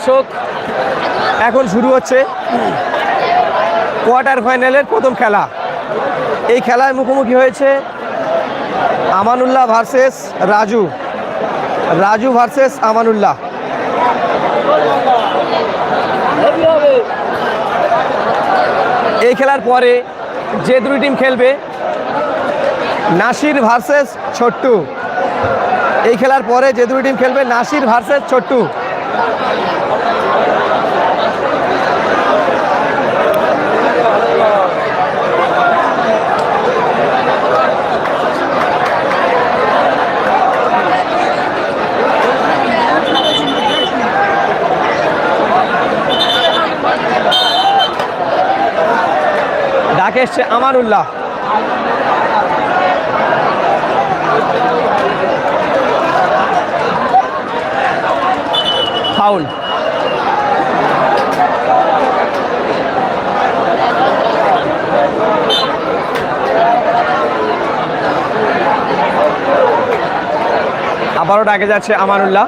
দর্শক, এখন শুরু হচ্ছে কোয়ার্টার ফাইনালের প্রথম খেলা। এই খেলায় মুখোমুখি হয়েছে আমানুল্লাহ ভার্সেস রাজু। রাজু ভার্সেস আমানুল্লাহ। এই খেলার পরে যে দুই টিম খেলবে, নাসির ভার্সেস ছোট্টু। এই খেলার পরে যে দুই টিম খেলবে, নাসির ভার্সেস ছোট্টু। ডাক এসছে আমানুল্লাহ ফাউল আবারও ডাকে যাচ্ছে আমানুল্লাহ।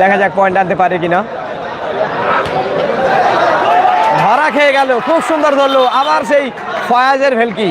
দেখা যাক পয়েন্ট আনতে পারে কিনা। ধরা খেয়ে গেল, খুব সুন্দর ধরলো, আবার সেই ফয়াজের ভেলকি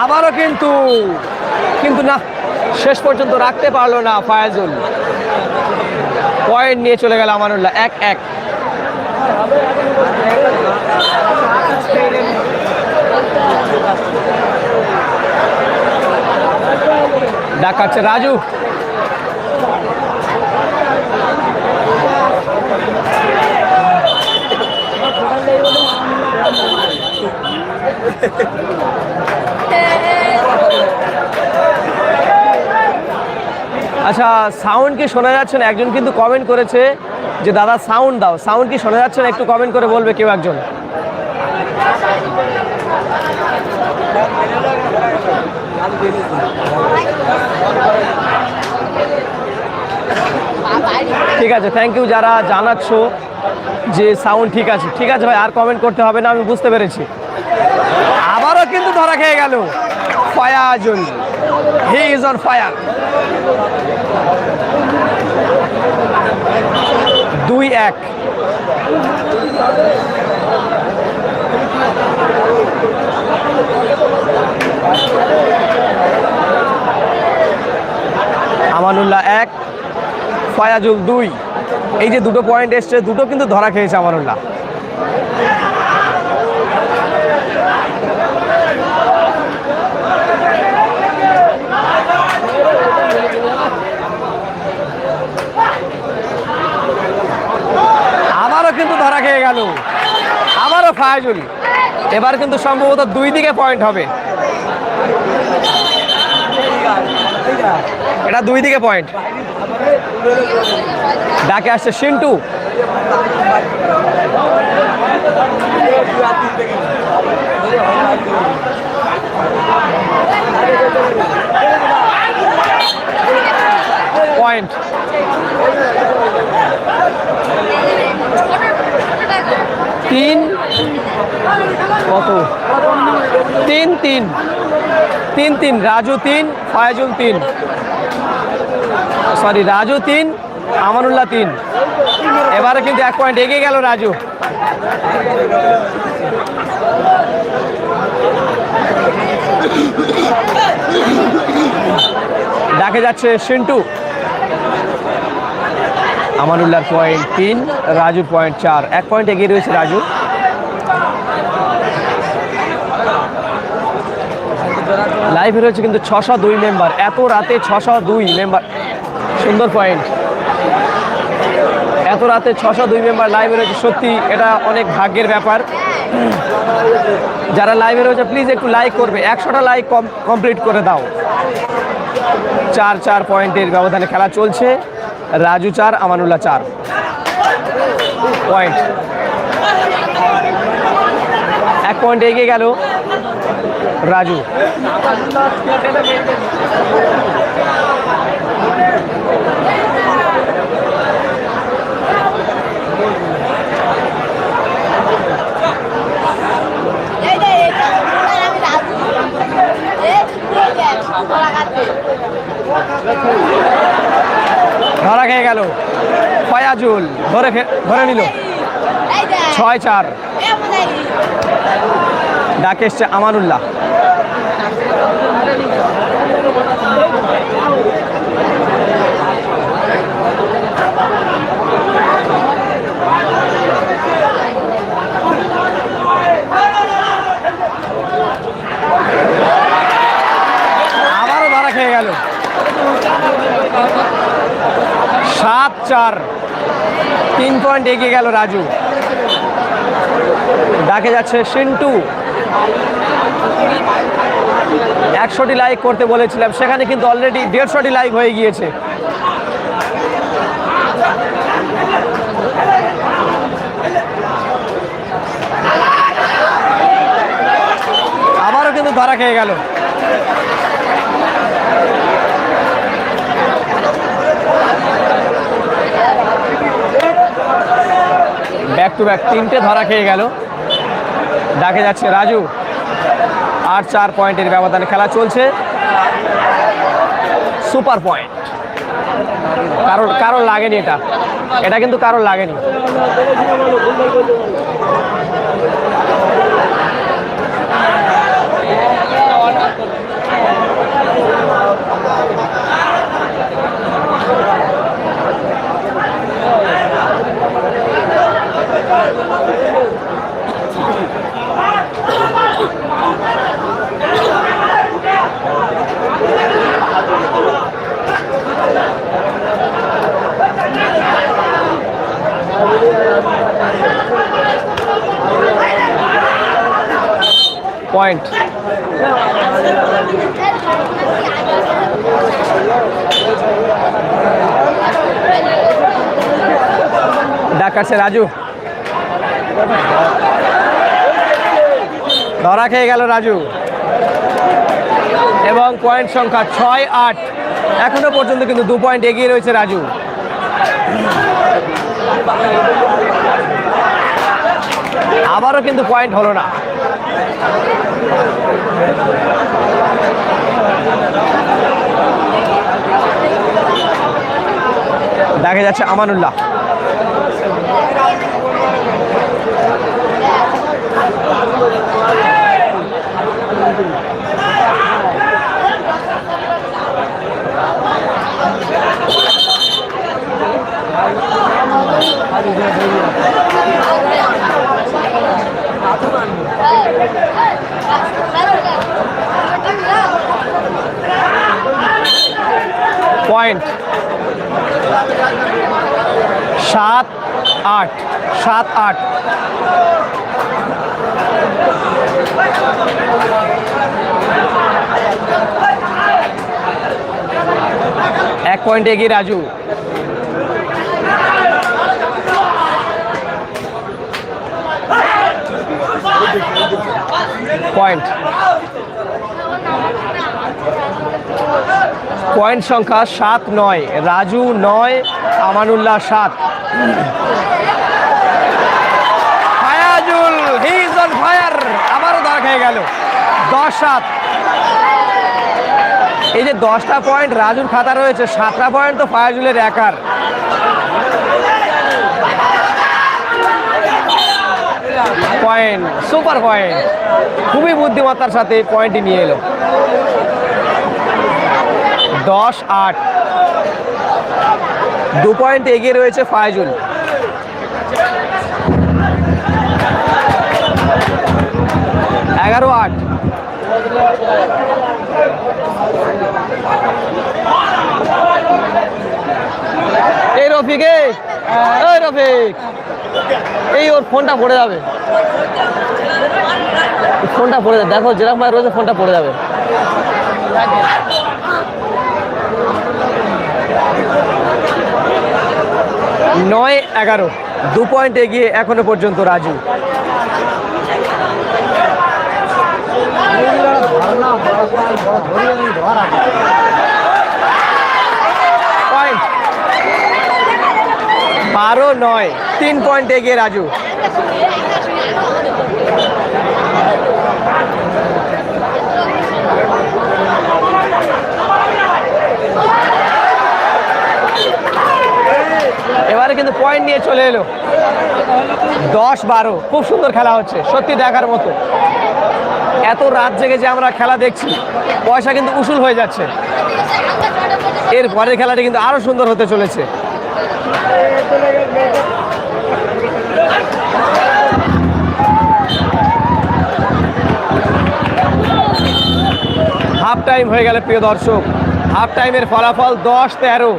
আবারও কিন্তু কিন্তু না শেষ পর্যন্ত রাখতে পারল না ফায়াজুল। পয়েন্ট নিয়ে চলে গেল আমানুল্লাহ, এক এক। ডাকাচ্ছে রাজু। আচ্ছা সাউন্ড কি শোনা যাচ্ছে না? একজন কিন্তু কমেন্ট করেছে যে, দাদা সাউন্ড দাও। সাউন্ড কি শোনা যাচ্ছে না? একটু কমেন্ট করে বলবে কেউ একজন। ঠিক আছে থ্যাংক ইউ যারা জানাচ্ছ যে সাউন্ড ঠিক আছে। ঠিক আছে ভাই, আর কমেন্ট করতে হবে না, আমি বুঝতে পেরেছি। আবারও কিন্তু ধরা খেয়ে গেল। Fayazul. He is on fire দুই এক। আমানুল্লাহ এক, ফায়াজুল দুই। এই যে দুটো পয়েন্ট এসছে, দুটো কিন্তু ধরা খেয়েছে আমানুল্লাহ আবারও কিন্তু ধরা খেয়ে গেল। আবারও ফায়াজুল। এবার কিন্তু সম্ভবত দুই দিকে পয়েন্ট হবে। এটা দুই দিকে পয়েন্ট ডাকে আসছে সিন্টু পয়েন্ট তিন। কত? তিন তিন। তিন তিন। রাজু তিন, ফয়াজুল তিন। সরি রাজু তিন, আমানুল্লাহ তিন। এবারে কিন্তু এক পয়েন্ট এগিয়ে গেল রাজু। ডাকে যাচ্ছে সিন্টু। আমানুল্লাহর পয়েন্ট তিন, রাজুর পয়েন্ট চার। এক পয়েন্ট এগিয়ে রয়েছে রাজু। লাইভে রয়েছে কিন্তু ছশো দুই মেম্বার এত রাতে ছশো দুই মেম্বার সুন্দর পয়েন্ট এত রাতে ছশো দুই মেম্বার লাইভে রয়েছে। সত্যি এটা অনেক ভাগ্যের ব্যাপার। যারা লাইভে রয়েছে প্লিজ একটু লাইক করবে। একশোটা লাইক কমপ্লিট করে দাও। চার চার পয়েন্টের ব্যবধানে খেলা চলছে। রাজু চার আমানুল্লাহ চার পয়েন্ট এক পয়েন্ট এগিয়ে গেল রাজু এই যে এটা আমি রাজি এ ঠিক আছে লাগাতে ধরা খেয়ে গেল। ফয়াজুল ধরে ধরে নিল। ছয় চার। ডাকে এসছে আমানুল্লাহ আবারও ধরা খেয়ে গেল সাত চার। তিন পয়েন্ট এগিয়ে গেল রাজু। ডাকে যাচ্ছে সিন্টু। একশোটি লাইক করতে বলেছিলাম। সেখানে কিন্তু অলরেডি দেড়শোটি লাইক হয়ে গিয়েছে। আবারও কিন্তু ধরা খেয়ে গেল। টু ব্যাক তিনটে ধরা খেয়ে গেল। ডাকে যাচ্ছে রাজু। আট চার পয়েন্টের ব্যবধানে খেলা চলছে। Super point. কারোর কারোর লাগেনি এটা। এটা কিন্তু কারোর লাগেনি পয়েন্ট ডাকাচ্ছে রাজু। ধরা খেয়ে গেল রাজু। এবং পয়েন্ট সংখ্যা ছয় আট। এখনও পর্যন্ত কিন্তু দু পয়েন্ট এগিয়ে রয়েছে রাজু। আবারও কিন্তু পয়েন্ট হলো না। দেখা যাচ্ছে আমানুল্লাহ। পয়েন্ট সাত আট সাত আট। এক পয়েন্ট এগিয়ে রাজু। পয়েন্ট পয়েন্ট সংখ্যা সাত নয়, রাজু নয়, আমানুল্লাহ সাত। ফায়াজুল ফায়ার খেয়ে গেল। দশ সাত। এই যে দশটা পয়েন্ট রাজুর খাতা রয়েছে, সাতটা পয়েন্ট তো ফায়াজুলের একার। Point, super point. খুবই বুদ্ধিমত্তার সাথে পয়েন্টটি নিয়ে এলো। দশ আট। দু পয়েন্ট এগিয়ে রয়েছে ফায়জুল এগারো আট। এই রফিকে, এই। রফিক। এই ওর ফোনটা পড়ে যাবে। ফোনটা পড়ে যাবে। দেখো যেরকম রয়েছে, ফোনটা পড়ে যাবে। নয় এগারো। দু পয়েন্ট এগিয়ে এখনও পর্যন্ত রাজু। বারো নয়। তিন পয়েন্ট এগিয়ে রাজু। এবারে কিন্তু পয়েন্ট নিয়ে চলে এলো। দশ বারো, খুব সুন্দর খেলা হচ্ছে, সত্যি দেখার মতো। এত রাত জেগে যে আমরা খেলা দেখছি, পয়সা কিন্তু উসুল হয়ে যাচ্ছে। এর পরের খেলাটি কিন্তু আরও সুন্দর হতে চলেছে। হাফ টাইম হয়ে গেল প্রিয় দর্শক। হাফ টাইমের ফলাফল দশ তেরো।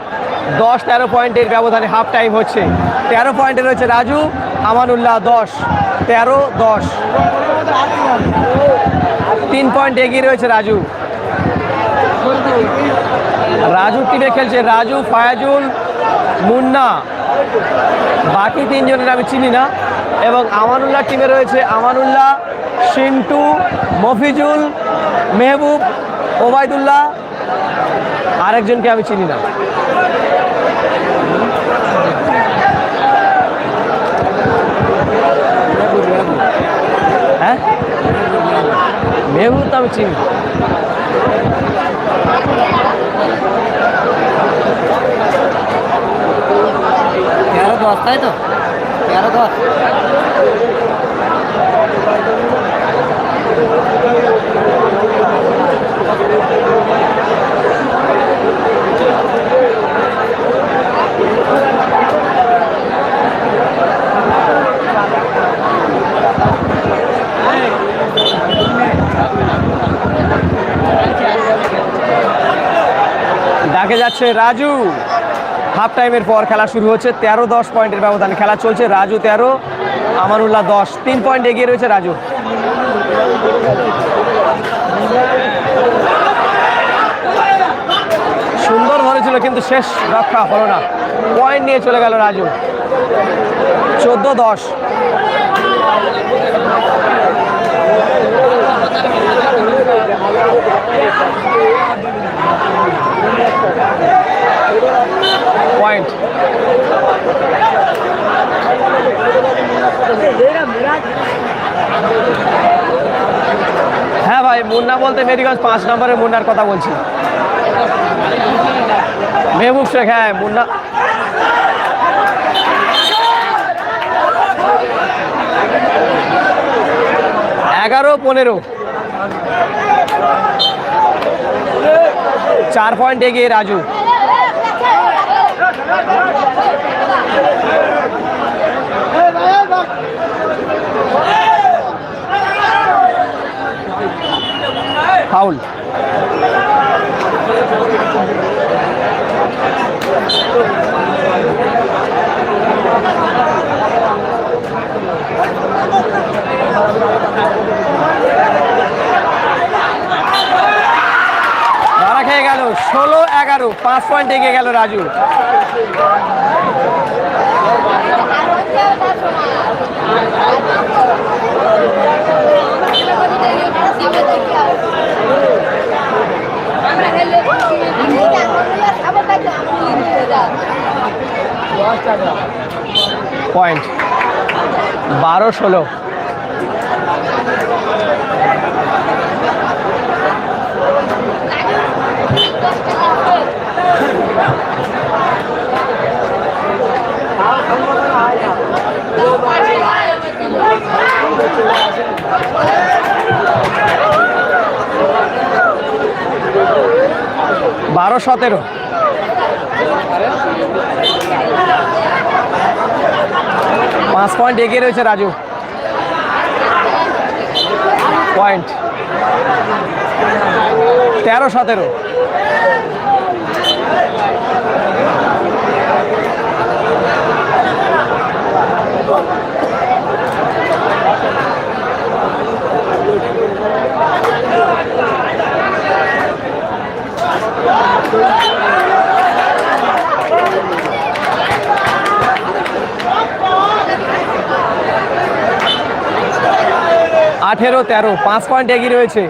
দশ, তেরো পয়েন্টের ব্যবধানে হাফ টাইম হচ্ছে। তেরো পয়েন্টে রয়েছে রাজু, আমানুল্লাহ দশ, তেরো দশ। তিন পয়েন্ট এগিয়ে রয়েছে রাজু। রাজু টিমে খেলছে রাজু, ফায়াজুল, মুন্না। বাকি তিনজনের আমি চিনি না। এবং আমানুল্লাহ টিমে রয়েছে আমানুল্লাহ সিন্টু মফিজুল, মেহবুব, ওবায়দুল্লাহ। আরেকজনকে আমি চিনি না হ্যাঁ তো তেরো দশ তাই তো? তেরো দশ। ডাকে যাচ্ছে রাজু। হাফ টাইমের পর খেলা শুরু হচ্ছে, তেরো দশ পয়েন্টের ব্যবধানে। খেলা চলছে, রাজু তেরো, আমানুল্লাহ দশ। তিন পয়েন্ট এগিয়ে রয়েছে রাজু। সুন্দর ধরেছিল কিন্তু শেষ রক্ষা হলো না। পয়েন্ট নিয়ে চলে গেল রাজু। চোদ্দ দশ। পয়েন্ট হ্যাঁ ভাই, মুন্না বলতে মেরিগঞ্জ পাঁচ নম্বরের মুন্নার কথা বলছি। মেহবুব শেখ হ্যাঁ মুন্না এগারো পনেরো। চার পয়েন্ট এগিয়ে রাজু। ফাউল ধরা খেয়ে গেল ষোলো এগারো পাঁচ পয়েন্ট এগিয়ে গেল রাজু পয়েন্ট বারো ষোলো বারো সতেরো। পাঁচ পয়েন্ট এগিয়ে রয়েছে রাজু। পয়েন্ট তেরো সতেরো। আঠেরো তেরো পাঁচ পয়েন্ট এগিয়ে রয়েছে।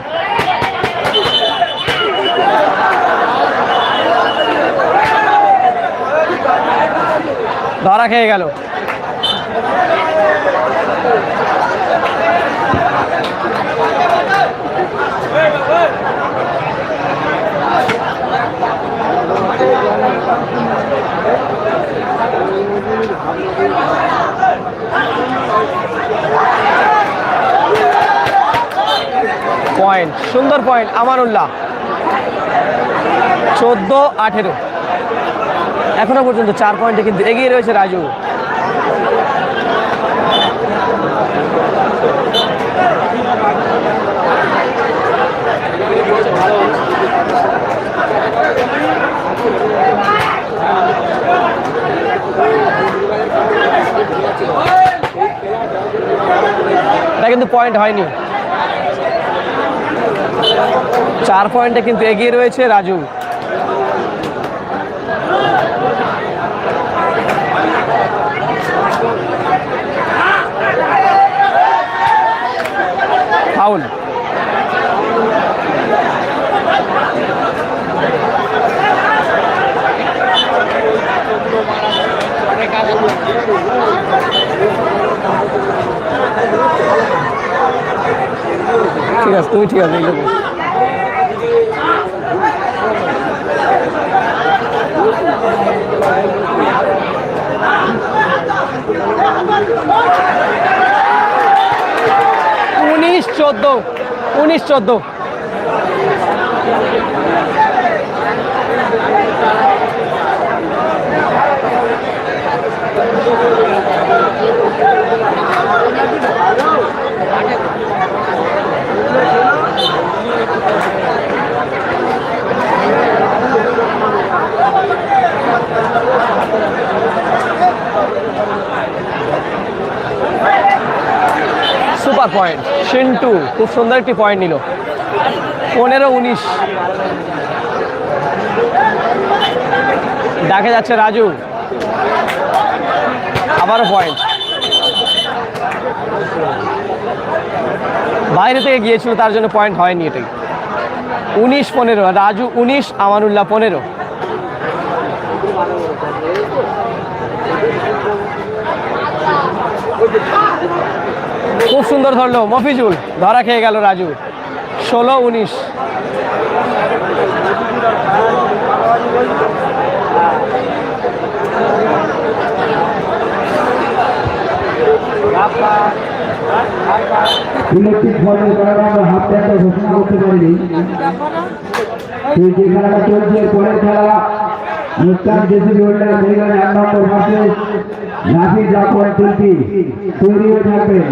ধরা খেয়ে গেল পয়েন্ট সুন্দর পয়েন্ট আমানুল্লাহ। চোদ্দ, আঠেরো। এখনও পর্যন্ত চার পয়েন্টে কিন্তু এগিয়ে রয়েছে রাজু। কিন্তু পয়েন্ট হয়নি। চার পয়েন্টে কিন্তু এগিয়ে রয়েছে রাজু। ফাউল। ঠিক আছে তুমি ঠিক আছে উনিশ চোদ্দ উনিশ চোদ্দ। Super point. সিন্টু খুব সুন্দর একটি পয়েন্ট নিল। পনেরো, উনিশ। দেখা যাচ্ছে রাজু। আবারও পয়েন্ট। বাইরে থেকে গিয়েছিল, তার জন্য পয়েন্ট হয়নি এটাই। উনিশ, পনেরো। রাজু, উনিশ, আমানুল্লাহ, পনেরো। খুব সুন্দর ধরলো, মফিজুল, ধরা খেয়ে গেল রাজু। ষোলো, উনিশ। ঘোষণা করতে পারিনি খেলা মুস্তান নাফিজ জাফর তুর্কি তৈরি। হয়ে থাকবেন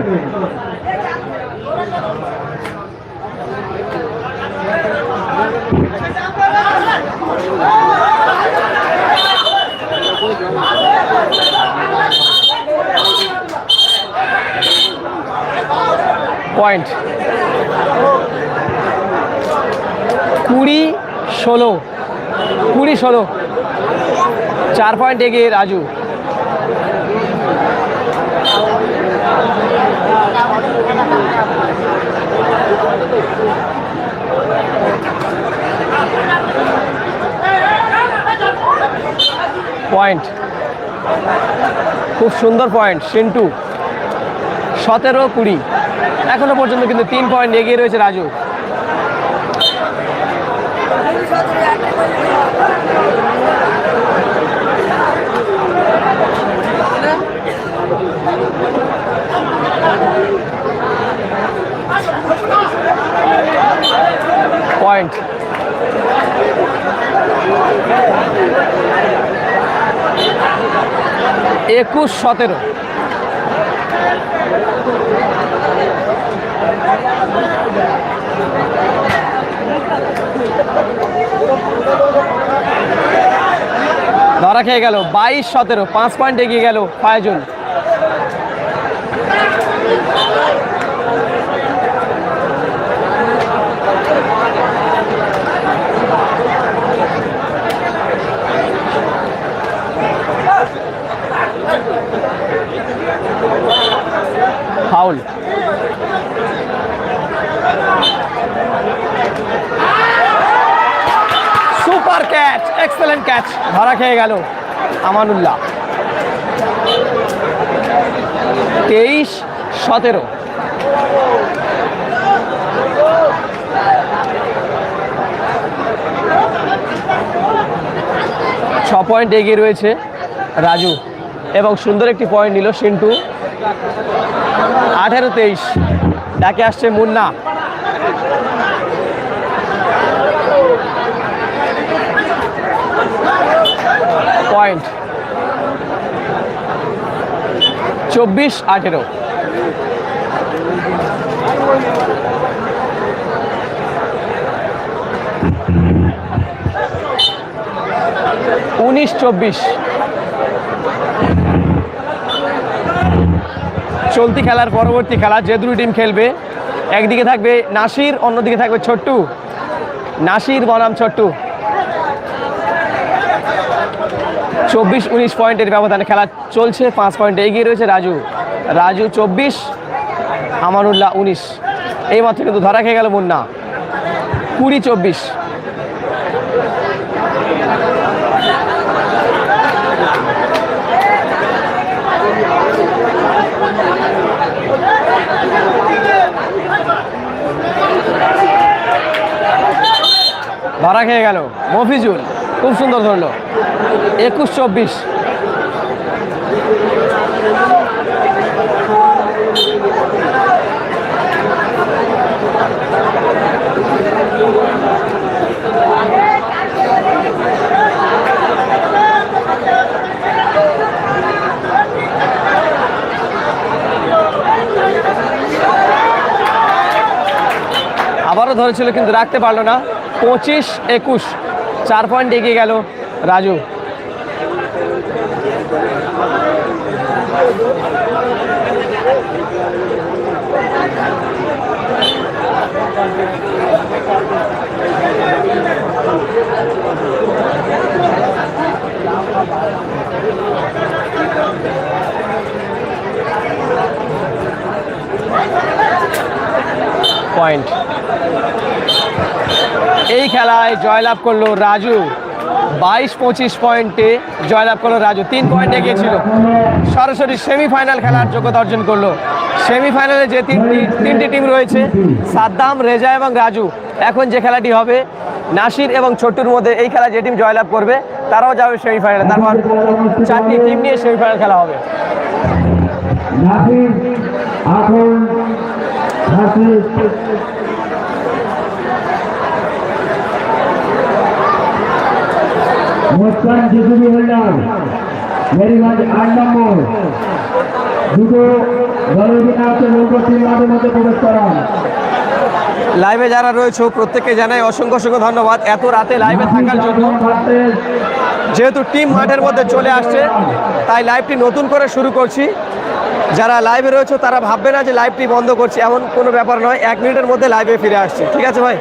পয়েন্ট কুড়ি ষোলো। কুড়ি ষোলো। চার পয়েন্ট এগিয়ে রাজু। পয়েন্ট। খুব সুন্দর পয়েন্ট, সিন্টু। সতেরো কুড়ি। এখনও পর্যন্ত কিন্তু তিন পয়েন্ট এগিয়ে রয়েছে রাজু। পয়েন্ট। একুশ সতেরো। ধরা খেয়ে গেল বাইশ সতেরো পাঁচ পয়েন্ট এগিয়ে গেল Fayzul foul super catch excellent catch ধরা খেয়ে গেল আমানুল্লাহ। তেইশ, সতেরো। ছ পয়েন্ট এগিয়ে রয়েছে রাজু এবং সুন্দর একটি পয়েন্ট নিল সিন্টু। আঠেরো, তেইশ। ডাকে আসছে মুন্না। পয়েন্ট। চব্বিশ, আঠেরো। উনিশ, চব্বিশ। চলতি খেলার পরবর্তী খেলা, যে দুই টিম খেলবে, একদিকে থাকবে নাসির, অন্যদিকে থাকবে ছোট্টু। নাসির বনাম ছোট্টু। চব্বিশ, উনিশ পয়েন্টের ব্যবধানে খেলা চলছে, পাঁচ পয়েন্ট এগিয়ে রয়েছে রাজু। রাজু চব্বিশ, আমানুল্লাহ উনিশ। এই মাত্র কিন্তু ধরা খেয়ে গেল মুন্না। কুড়ি চব্বিশ। ধরা খেয়ে গেল। মফিজুল, খুব সুন্দর ধরলো। একুশ চব্বিশ। আবারও ধরেছিল কিন্তু রাখতে পারল না। পঁচিশ একুশ। চার পয়েন্ট এগিয়ে গেল। রাজু পয়েন্ট এই খেলায় জয়লাভ করল রাজু। বাইশ পঁচিশ পয়েন্টে জয়লাভ করল রাজু। তিন পয়েন্ট এগিয়েছিল। সরাসরি সেমিফাইনাল খেলার যোগ্যতা অর্জন করল। সেমিফাইনালে যে তিনটি তিনটি টিম রয়েছে, সাদ্দাম, রেজা এবং রাজু। এখন যে খেলাটি হবে, নাসির এবং ছোট্টুর মধ্যে এই খেলা যে টিম জয়লাভ করবে, তারাও যাবে সেমিফাইনালে। তারপর চারটি টিম নিয়ে সেমিফাইনাল খেলা হবে। নাফিস মুসকান জিসুবি হোল্ডার মেরিগঞ্জ আট নম্বর। দুটো দলের দিনে আছে নৌকো তিন মাঠের মধ্যে প্রবেশ করান লাইভে যারা রয়েছে প্রত্যেককে জানাই অসংখ্য অসংখ্য ধন্যবাদ। এত রাতে লাইভে থাকার জন্য যেহেতু টিম মাঠের মধ্যে চলে আসছে তাই লাইভটি নতুন করে শুরু করছি। যারা লাইভে রয়েছে তারা ভাববে না যে লাইভটি বন্ধ করছি এমন কোনো ব্যাপার নয়। এক মিনিটের মধ্যে লাইভে ফিরে আসছি। ঠিক আছে ভাই?